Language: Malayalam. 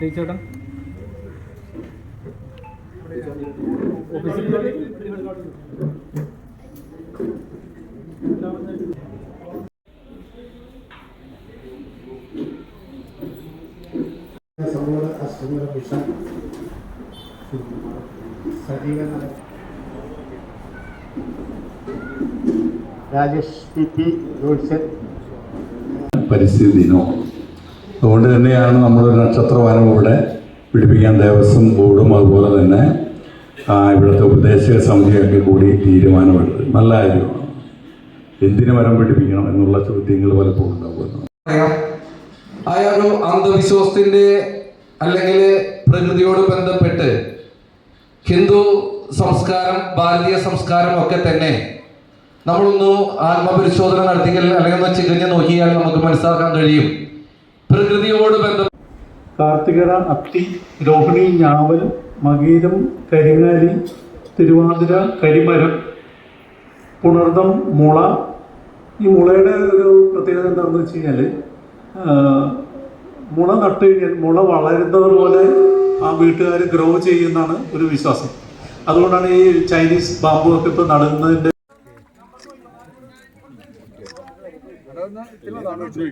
ചേട്ടാ ഓഫീസിൽ സമൂഹ അശ്വമ മിഷൻ സജീവന രാജേഷ് പി പി ജോത്സ്യൻ പരിസ്ഥിതി ദിനവും അതുകൊണ്ട് തന്നെയാണ് നമ്മൾ നക്ഷത്രവാനം ഇവിടെ പിടിപ്പിക്കാൻ ദേവസ്വം ബോർഡും അതുപോലെ തന്നെ ഇവിടുത്തെ ഉപദേശക സമിതിയൊക്കെ കൂടി തീരുമാനമെടുത്ത്. നല്ല കാര്യമാണ്. എന്തിനു മരം പിടിപ്പിക്കണം എന്നുള്ള ചോദ്യങ്ങൾ പലപ്പോഴും ഉണ്ടാകുന്നു അയാളൊരു ഒരു അന്ധവിശ്വാസത്തിന്റെ അല്ലെങ്കിൽ പ്രകൃതിയോട് ബന്ധപ്പെട്ട് ഹിന്ദു സംസ്കാരം ഭാരതീയ സംസ്കാരം ഒക്കെ തന്നെ നമ്മളൊന്ന് ആത്മപരിശോധന നടത്തിയാൽ അല്ലെങ്കിൽ ഒന്ന് ചികഞ്ഞ് നോക്കിയാൽ നമുക്ക് മനസ്സിലാക്കാൻ കഴിയും. പ്രകൃതിയോട് ബന്ധം കാർത്തികര അത്തി രോഹിണി ഞാവൽ മകീരം കരിങ്ങാലി തിരുവാതിര കരിമരം പുണർദം മുള. ഈ മുളയുടെ ഒരു പ്രത്യേകത എന്താണെന്ന് വെച്ച് കഴിഞ്ഞാൽ മുള നട്ട് കഴിഞ്ഞാൽ മുള വളരുന്നത് പോലെ ആ വീട്ടുകാർ ഗ്രോ ചെയ്യുന്നതാണ് ഒരു വിശ്വാസം. അതുകൊണ്ടാണ് ഈ ചൈനീസ് ബാമ്പു ഒക്കെ ഇപ്പോൾ നടുന്നതിന്റെ అదొచ్చు